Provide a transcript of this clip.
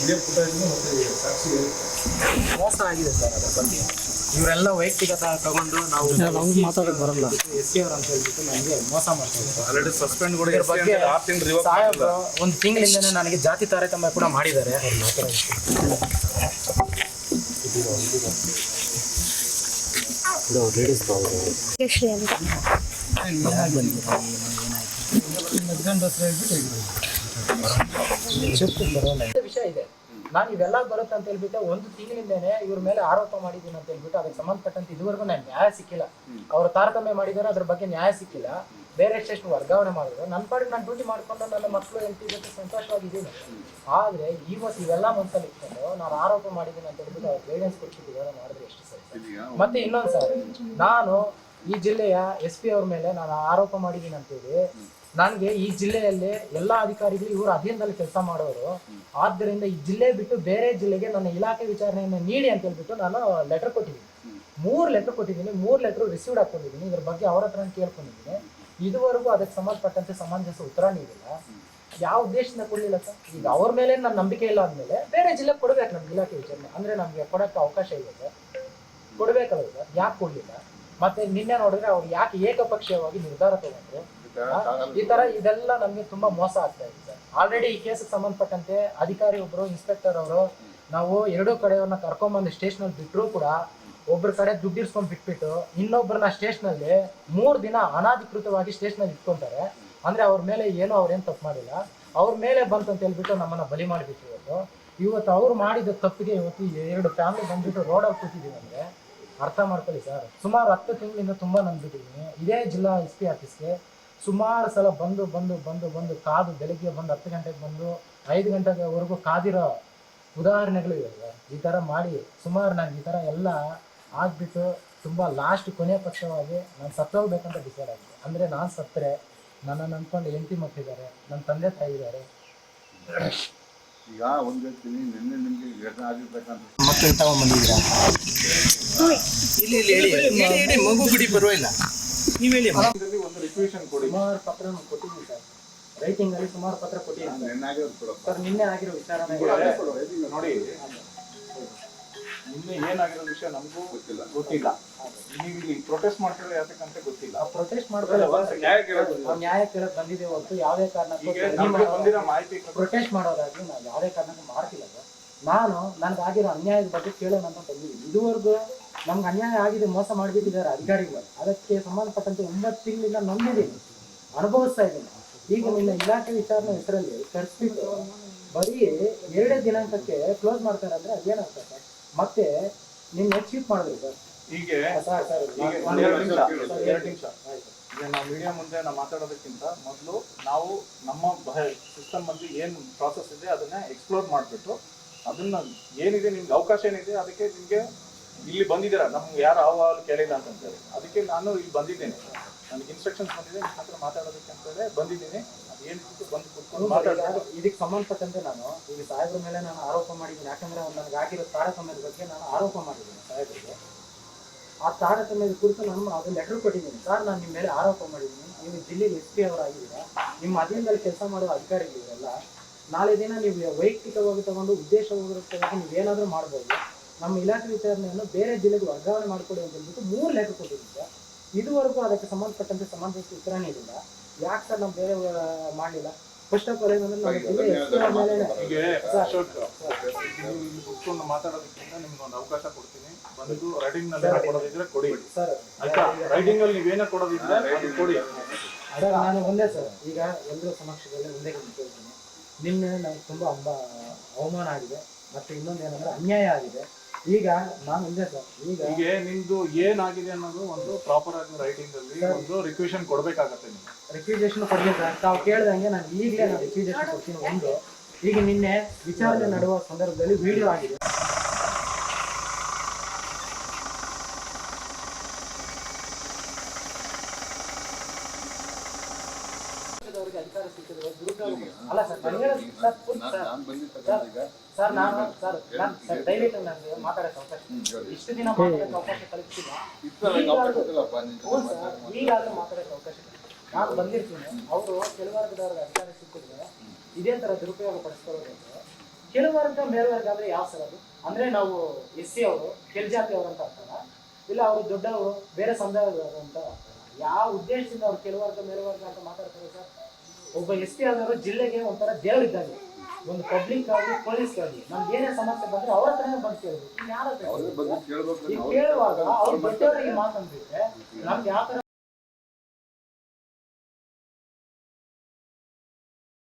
ಮತ್ತೆ ಸಾಕ್ಷಿ ಮೋಸ ಆಗಿದೆ ಸರ್ ಅದ್ರ ಬಗ್ಗೆ. ಇವರೆಲ್ಲ ವೈಯಕ್ತಿಕ ತಗೊಂಡು ನಾವು ಮಾತಾಡಕ್ ಬರಲ್ಲ. ಎಸ್ ಕೆ ಅವ್ರು ಅಂತ ಹೇಳ್ಬಿಟ್ಟು ನನಗೆ ಮೋಸ ಮಾಡ್ತಾರೆ ಆಲ್ರೆಡಿ ಸಸ್ಪೆಂಡ್ ಬಗ್ಗೆ ಸಾಹೇಬ್ರು ಒಂದು ತಿಂಗಳಿಂದನೇ ನನಗೆ ಜಾತಿ ತಾರತಮ್ಯ ಕೂಡ ಮಾಡಿದ್ದಾರೆ. ಶ್ರೀ ಅಂತ. ವಿಷಯ ಇದೆ. ನಾನು ಇವೆಲ್ಲ ಬರುತ್ತೆ ಅಂತ ಹೇಳ್ಬಿಟ್ಟು ಒಂದು ತಿಂಗಳಿಂದೇನೆ ಇವ್ರ ಮೇಲೆ ಆರೋಪ ಮಾಡಿದ್ದೀನಿ ಅಂತ ಹೇಳ್ಬಿಟ್ಟು ಅದಕ್ಕೆ ಸಂಬಂಧಪಟ್ಟಂತೆ ಇದುವರೆಗೂ ನಾನು ನ್ಯಾಯ ಸಿಕ್ಕಿಲ್ಲ. ಅವರು ತಾರತಮ್ಯ ಮಾಡಿದಾರೆ, ಅದ್ರ ಬಗ್ಗೆ ನ್ಯಾಯ ಸಿಕ್ಕಿಲ್ಲ. ಬೇರೆ ಸ್ಟೇಷನ್ ವರ್ಗಾವಣೆ ಮಾಡಿದ್ರು. ನನ್ನ ಪಾಡಿಗೆ ನಾನು ಡ್ಯೂಟಿ ಮಾಡ್ಕೊಂಡು ನನ್ನ ಮಕ್ಕಳು ಎಂಟಿ ಜೊತೆ ಸಂತೋಷವಾಗಿದ್ದೀನಿ. ಆದ್ರೆ ಇವತ್ತು ಇವೆಲ್ಲ ಮನಸ್ಸಲ್ಲಿ ಇಟ್ಕೊಂಡು ನಾನು ಆರೋಪ ಮಾಡಿದ್ದೀನಿ ಅಂತ ಹೇಳ್ಬಿಟ್ಟು ಅವ್ರು ಗೈಡೆನ್ಸ್ ಕೊಡ್ತಿದ್ದೀವಿ ಮಾಡಿದ್ರೆ ಎಷ್ಟು ಸರಿ? ಮತ್ತೆ ಇನ್ನೊಂದು ನಾನು ಈ ಜಿಲ್ಲೆಯ ಎಸ್ ಪಿ ಅವ್ರ ಮೇಲೆ ನಾನು ಆರೋಪ ಮಾಡಿದ್ದೀನಿ ಅಂತೇಳಿ ನನಗೆ ಈ ಜಿಲ್ಲೆಯಲ್ಲಿ ಎಲ್ಲಾ ಅಧಿಕಾರಿಗಳು ಇವರು ಅಧೀನದಲ್ಲಿ ಕೆಲಸ ಮಾಡೋರು. ಆದ್ದರಿಂದ ಈ ಜಿಲ್ಲೆ ಬಿಟ್ಟು ಬೇರೆ ಜಿಲ್ಲೆಗೆ ನನ್ನ ಇಲಾಖೆ ವಿಚಾರಣೆಯನ್ನು ನೀಡಿ ಅಂತ ಹೇಳ್ಬಿಟ್ಟು ನಾನು ಲೆಟರ್ ಕೊಟ್ಟಿದ್ದೀನಿ. ಮೂರು ಲೆಟರ್ ಕೊಟ್ಟಿದ್ದೀನಿ. ಮೂರು ಲೆಟರ್ ರಿಸೀವ್ಡ್ ಹಾಕೊಂಡಿದ್ದೀನಿ. ಇದ್ರ ಬಗ್ಗೆ ಅವ್ರ ಹತ್ರ ಕೇಳ್ಕೊಂಡಿದ್ದೀನಿ. ಇದುವರೆಗೂ ಅದಕ್ಕೆ ಸಂಬಂಧಪಟ್ಟಂತೆ ಸಮಂಜಸ ಉತ್ತರ ನೀಡಿಲ್ಲ. ಯಾವ ಉದ್ದೇಶದಿಂದ ಕೊಡಲಿಲ್ಲ ಸರ್? ಈಗ ಅವ್ರ ಮೇಲೆ ನನ್ನ ನಂಬಿಕೆ ಇಲ್ಲ ಅಂದಮೇಲೆ ಬೇರೆ ಜಿಲ್ಲೆ ಕೊಡ್ಬೇಕು ನಮ್ಗೆ ಇಲಾಖೆ ವಿಚಾರಣೆ. ಅಂದ್ರೆ ನಮಗೆ ಕೊಡೋಕ್ಕೆ ಅವಕಾಶ ಇದೆ ಸರ್. ಕೊಡಬೇಕಲ್ಲ ಸರ್. ಯಾಕೆ ಕೊಡಲಿಲ್ಲ? ಮತ್ತೆ ನಿನ್ನೆ ನೋಡಿದ್ರೆ ಅವ್ರು ಯಾಕೆ ಏಕಪಕ್ಷೀಯವಾಗಿ ನಿರ್ಧಾರ ತಗೊಂಡ್ರು? ಈ ತರ ಇದೆಲ್ಲ ನಮ್ಗೆ ತುಂಬಾ ಮೋಸ ಆಗ್ತಾ ಇದೆ ಸರ್. ಆಲ್ರೆಡಿ ಈ ಕೇಸಿಗೆ ಸಂಬಂಧಪಟ್ಟಂತೆ ಅಧಿಕಾರಿ ಒಬ್ರು ಇನ್ಸ್ಪೆಕ್ಟರ್ ಅವರು ನಾವು ಎರಡೂ ಕಡೆಯವ್ರನ್ನ ಕರ್ಕೊಂಬಂದು ಸ್ಟೇಷನ್ ಅಲ್ಲಿ ಬಿಟ್ಟರು ಕೂಡ ಒಬ್ರ ಕಡೆ ದುಡ್ಡು ಇರ್ಸ್ಕೊಂಡ್ ಬಿಟ್ಬಿಟ್ಟು ಇನ್ನೊಬ್ರನ್ನ ಸ್ಟೇಷನ್ ಅಲ್ಲಿ ಮೂರ್ ದಿನ ಅನಾಧಿಕೃತವಾಗಿ ಸ್ಟೇಷನ್ ಅಲ್ಲಿ ಇಟ್ಕೊಂತಾರೆ. ಅಂದ್ರೆ ಅವ್ರ ಮೇಲೆ ಏನೋ ಅವ್ರೇನ್ ತಪ್ಪು ಮಾಡಿಲ್ಲ. ಅವ್ರ ಮೇಲೆ ಬಂತು ಅಂತ ಹೇಳ್ಬಿಟ್ಟು ನಮ್ಮನ್ನ ಬಲಿ ಮಾಡಿಬಿಟ್ರು ಇವತ್ತು. ಇವತ್ತು ಅವ್ರು ಮಾಡಿದ ತಪ್ಪಿಗೆ ಇವತ್ತು ಎರಡು ಫ್ಯಾಮಿಲಿ ಬಂದ್ಬಿಟ್ಟು ರೋಡಲ್ಲಿ ಕೂತಿದ್ದೀವಿ ಅಂದ್ರೆ ಅರ್ಥ ಮಾಡ್ಕೊಳ್ಳಿ ಸರ್. ಸುಮಾರು ಹತ್ತು ತಿಂಗಳಿಂದ ತುಂಬಾ ನಂಬಿಟ್ಟಿದ್ದೀನಿ ಇದೇ ಜಿಲ್ಲಾ ಎಸ್ ಪಿ ಆಫೀಸ್ಗೆ ಸುಮಾರು ಸಲ ಬಂದು ಬಂದು ಬಂದು ಬಂದು ಕಾದು ಬೆಳಿಗ್ಗೆ ಬಂದು ಹತ್ತು ಗಂಟೆಗೆ ಬಂದು ಐದು ಗಂಟೆವರೆಗೂ ಕಾದಿರೋ ಉದಾಹರಣೆಗಳು ಇವೆ ಸರ್. ಈ ಥರ ಮಾಡಿ ಸುಮಾರು ನಾನು ಈ ಥರ ಎಲ್ಲ ಆಗ್ಬಿಟ್ಟು ತುಂಬ ಲಾಸ್ಟ್ ಕೊನೆಯ ಪಕ್ಷವಾಗಿ ನಾನು ಸತ್ತೋಗ್ಬೇಕಂತ ಡಿಸೈಡ್ ಆಗಿದೆ. ಅಂದರೆ ನಾನು ಸತ್ತರೆ ನನ್ನನ್ನು ಅಂದ್ಕೊಂಡು ಹೆಂಡತಿ ಮಕ್ಕಳಿದ್ದಾರೆ ನನ್ನ ತಂದೆ ತಾಯಿ ಇದ್ದಾರೆ. ಈಗ ಒಂದ್ ಹೇಳ್ತೀನಿ ನಿನ್ನೆ ನಿಮಗೆ ಘಟನೆ ಮಕ್ಕಳು ತಗೊಂಡ್ಬಂದಿದ್ದೀರಾ ಇಲ್ಲಿ ಹೇಳಿ ಮಗು ಬಿಡಿ ಪರವಾಗಿಲ್ಲ. ನೀವು ಹೇಳಿ ಒಂದು ರಿಕ್ವೇಷನ್ ಕೊಡಿ. ಸುಮಾರು ಪತ್ರ ಕೊಟ್ಟಿದ್ದೀನಿ ಸರ್. ರೈಟಿಂಗ್ ಅಲ್ಲಿ ಸುಮಾರು ಪತ್ರ ಕೊಟ್ಟಿದ್ದೀನಿ ಸರ್. ನಿನ್ನೆ ಆಗಿರೋ ವಿಚಾರ ನೋಡಿ. ನಿನ್ನೆ ಏನಾಗಿರೋ ವಿಷಯ ನಮಗೂ ಗೊತ್ತಿಲ್ಲ. ಗೊತ್ತಿಲ್ಲ. ನೀವು ಇಲ್ಲಿ ಪ್ರೊಟೆಸ್ಟ್ ಮಾಡ್ತಿರೋ ಯಾತಕ್ಕಂತ ಗೊತ್ತಿಲ್ಲ. ಪ್ರೊಟೆಸ್ಟ್ ಮಾಡ್ತಾರೆ ನ್ಯಾಯ ಕೇಳೋದು. ನ್ಯಾಯ ಕೇಳಕ್ ಬಂದಿದೆ ಹೊರತು ಯಾವುದೇ ಕಾರಣಕ್ಕೂ ಬಂದಿರೋ ಮಾಹಿತಿ ಪ್ರೊಟೆಸ್ಟ್ ಮಾಡೋದಾಗಿ ನಾವು ಯಾವುದೇ ಕಾರಣಕ್ಕೂ ಮಾಡ್ತಿಲ್ಲ ಸರ್. ನಾನು ನನ್ಗಾಗಿರೋ ಅನ್ಯಾಯದ ಬಗ್ಗೆ ಕೇಳೋಣ ಅಂತ ಬಂದಿದ್ದೀನಿ. ಇದುವರೆಗೂ ನಮ್ಗೆ ಅನ್ಯಾಯ ಆಗಿದೆ ಮೋಸ ಮಾಡಿಬಿಟ್ಟಿದ್ದಾರೆ ಅಧಿಕಾರಿಗಳು. ಅದಕ್ಕೆ ಸಂಬಂಧಪಟ್ಟಂತೆ ಒಂಬತ್ತು ತಿಂಗಳಿಂದ ನಂಬಿದ್ದೀನಿ ಅನುಭವಿಸ್ತಾ ಇದ್ದೀನಿ. ಈಗ ನಿನ್ನ ಇಲಾಖೆ ವಿಚಾರಣೆ ಹೆಸರಲ್ಲಿ ಕರೆಸ್ಬಿಟ್ಟು ಬರೀ ಎರಡೇ ದಿನಾಂಕಕ್ಕೆ ಕ್ಲೋಸ್ ಮಾಡ್ತಾರೆ ಅಂದ್ರೆ ಅದೇನಾಗ್ತದೆ ಸರ್? ಮತ್ತೆ ನಿನ್ನ ಎಕ್ಸ್ಕ್ಯೂಟ್ ಮಾಡಿದ್ರು ಸರ್. ಹೀಗೆ? ಸರ್ ಸರ್ ಈಗ ಒಂದು ಎರಡು ನಿಮಿಷ ಸರ್, ಈಗ ನಾವು ಮೀಡಿಯಾ ಮುಂದೆ ನಾವು ಮಾತಾಡೋದಕ್ಕಿಂತ ಮೊದಲು ನಾವು ನಮ್ಮ ಸಿಸ್ಟಮ್ ಅಲ್ಲಿ ಏನು ಪ್ರಾಸೆಸ್ ಇದೆ ಅದನ್ನ ಎಕ್ಸ್ಪ್ಲೋರ್ ಮಾಡಿಬಿಟ್ಟು ಅದನ್ನ ಏನಿದೆ ನಿಮ್ಗೆ ಅವಕಾಶ ಏನಿದೆ ಅದಕ್ಕೆ ನಿಮ್ಗೆ ಇಲ್ಲಿ ಬಂದಿದ್ದೀರಾ? ನಮ್ಗೆ ಯಾರು ಅಹವಾಲು ಕೇಳಿಲ್ಲ ಅಂತಂತೇಳಿ ಅದಕ್ಕೆ ನಾನು ಇಲ್ಲಿ ಬಂದಿದ್ದೇನೆ. ನನಗೆ ಇನ್ಸ್ಟ್ರಕ್ಷನ್ಸ್ ಬಂದಿದೆ ನಿಮ್ಮ ಹತ್ರ ಮಾತಾಡೋದಕ್ಕೆ ಅಂತೇಳಿ ಬಂದಿದ್ದೀನಿ. ಅದು ಏನು ಬಂದು ಕುತ್ಕೊಂಡು ಮಾತಾಡೋದು ಇದಕ್ಕೆ ಸಂಬಂಧಪಟ್ಟಂತೆ ನಾನು ಈಗ ಸಾಹೇಬ್ರ ಮೇಲೆ ನಾನು ಆರೋಪ ಮಾಡಿದ್ದೀನಿ. ಯಾಕಂದ್ರೆ ನನಗೆ ಆಗಿರೋ ತಾರತಮ್ಯದ ಬಗ್ಗೆ ನಾನು ಆರೋಪ ಮಾಡಿದ್ದೀನಿ ಸಾಹೇಬ್ರಿಗೆ. ಆ ತಾರತಮ್ಯದ ಕುರಿತು ನಾನು ಅದು ಲೆಟರ್ ಕೊಟ್ಟಿದ್ದೀನಿ. ಸರ್ ನಾನು ನಿಮ್ಮ ಮೇಲೆ ಆರೋಪ ಮಾಡಿದ್ದೀನಿ. ನೀವು ಜಿಲ್ಲೆಗೆ ಎಸ್ ಪಿ ಅವರಾಗಿದ್ದೀರಾ ನಿಮ್ಮ ಅಧೀನದಲ್ಲಿ ಕೆಲಸ ಮಾಡುವ ಇದೆಯಲ್ಲ ನಾಳೆ ದಿನ ನೀವು ವೈಯಕ್ತಿಕವಾಗಿ ತಗೊಂಡು ಉದ್ದೇಶವಾಗಿರೋ ನೀವು ಏನಾದರೂ ಮಾಡ್ಬೋದು. ನಮ್ಮ ಇಲಾಖೆ ವಿಚಾರಣೆಯನ್ನು ಬೇರೆ ಜಿಲ್ಲೆಗೆ ವರ್ಗಾವಣೆ ಮಾಡಿಕೊಡಿ ಅಂತ ಹೇಳ್ಬಿಟ್ಟು ಮೂರು ಲೆಕ್ಕ ಕೊಟ್ಟಿದ್ದೆ ಸರ್ ಇದುವರೆಗೂ ಅದಕ್ಕೆ ಸಂಬಂಧಪಟ್ಟಂತೆ ಸಂಬಂಧಿಸಿದ ಉತ್ತರ ನೀಡಿಲ್ಲ ಯಾಕೆ ಸರ್ ನಾವು ಬೇರೆ ಮಾಡಲಿಲ್ಲ? ಫಸ್ಟ್ ಆಫ್ ಆಲ್ ಇಲ್ಲಿ ಕುತ್ಕೊಂಡು ಮಾತಾಡೋದಕ್ಕಿಂತ ನಿಮ್ಗೆ ಒಂದು ಅವಕಾಶ ಕೊಡ್ತೀನಿ. ಬಂದು ರೈಡಿಂಗ್ನಲ್ಲಿ ಕೊಡೋದಿದ್ರೆ ಕೊಡಿ. ಸರ್ ಆಯ್ತಾ? ರೈಟಿಂಗ್ ಅಲ್ಲಿ ನೀವೇನ ಕೊಡೋದಿದ್ರೆ ಅದು ಕೊಡಿ. ಸರ್ ನಾನು ಒಂದೇ ಸರ್ ಈಗ ಎಲ್ಲರ ಸಮಕ್ಷದಲ್ಲಿ ಒಂದೇ ಒಂದು ಕೇಳ್ತೀನಿ. ನಿನ್ನೆ ನನಗೆ ತುಂಬಾ ಅಂಬ ಅವಮಾನ ಆಗಿದೆ. ಮತ್ತೆ ಇನ್ನೊಂದು ಏನಂದ್ರೆ ಅನ್ಯಾಯ ಆಗಿದೆ. ಈಗ ನಾನು ಇಲ್ಲೇ ಸರ್. ಈಗ ಈಗ ನಿಮ್ದು ಏನಾಗಿದೆ ಅನ್ನೋದು ಒಂದು ಪ್ರಾಪರ್ ಆಗಿ ರೈಟಿಂಗ್ ಅಲ್ಲಿ ಒಂದು ರಿಕ್ವೆಷನ್ ಕೊಡ್ಬೇಕಾಗತ್ತೆ ನೀವು ರಿಕ್ವಿಜೇಷನ್ ಕೊಡ್ಲಿ ಸರ್. ತಾವು ಕೇಳ್ದಂಗೆ ನಾನು ಈಗಲೇ ನಾನು ರಿಕ್ವಿಜೇಷನ್ ಕೊಡ್ತೀನಿ ಒಂದು. ಈಗ ನಿನ್ನೆ ವಿಚಾರಣೆ ನಡೆಯುವ ಸಂದರ್ಭದಲ್ಲಿ ವಿಡಿಯೋ ಆಗಿದೆ ಅಧಿಕಾರ ಸಿಕ್ಕಿದ್ರೆ ದುರುಪಯೋಗ ಅಲ್ಲ ಸರ್ ನಾನು ಸರ್ ಪೂರ್ತಿ ಸರ್ ಸರ್, ನಾನು ಸರ್ ನಾನು ಸರ್ ದಯವಿಟ್ಟು ನನಗೆ ಮಾತಾಡೋಕೆ ಅವಕಾಶ ಇಷ್ಟು ದಿನ ಮಾತಾಡೋಕೆ ಅವಕಾಶ ಕಲ್ಪಿಸಿಲ್ಲ ಹ್ಞೂ ಸರ್ ಈಗಾದ್ರೂ ಮಾತಾಡೋಕೆ ಅವಕಾಶ. ನಾನು ಬಂದಿರ್ತೀನಿ ಅವರು ಕೆಲವರ್ಗದವ್ರಿಗೆ ಅಧಿಕಾರ ಸಿಕ್ಕಿದ್ರೆ ಇದೇ ಥರ ದುರುಪಯೋಗ ಪಡಿಸ್ಕೊಳ್ಳೋದಂದ್ರೆ ಕೆಲವರ್ಗ ಮೇಲ್ವರ್ಗ ಅಂದ್ರೆ ಯಾವ ಸರ್ ಅದು ಅಂದ್ರೆ ನಾವು ಎಸ್ ಸಿ ಅವರು ಕೆಲ್ಜಾತಿ ಅವರು ಅಂತ ಅರ್ಥನ ಇಲ್ಲ ಅವರು ದೊಡ್ಡವರು ಬೇರೆ ಸಮುದಾಯದವರು ಅಂತ ಅರ್ಥನ ಯಾವ ಉದ್ದೇಶದಿಂದ ಅವ್ರು ಕೆಲವರ್ಗ ಮೇಲ್ವರ್ಗ ಅಂತ ಮಾತಾಡ್ತಾರೆ ಸರ್ ಒಬ್ಬ ಎಸ್ ಪಿ ಆದವರು ಜಿಲ್ಲೆಗೆ ಒಂಥರ ದೇವರಿದ್ದಂಗೆ ಒಂದು ಪಬ್ಲಿಕ್ ಆಗಿ ಪೊಲೀಸ್ ಆಗಿ ನಮ್ಗೆ ಏನೇ ಸಮಸ್ಯೆ ಬಂದ್ರೆ ಅವ್ರ ಹತ್ರನೇ ಬಂದು ಕೇಳಬೇಕು. ಯಾರ ಹತ್ರ? ಬಂದು? ಕೇಳ್ಬೇಕು ನಾವು ಕೇಳುವಾಗ ಅವ್ರು ದೊಡ್ಡವರಿಗೆ ಮಾತಂದ್ರೆ ನಮ್ಗೆ ಯಾವ ತರ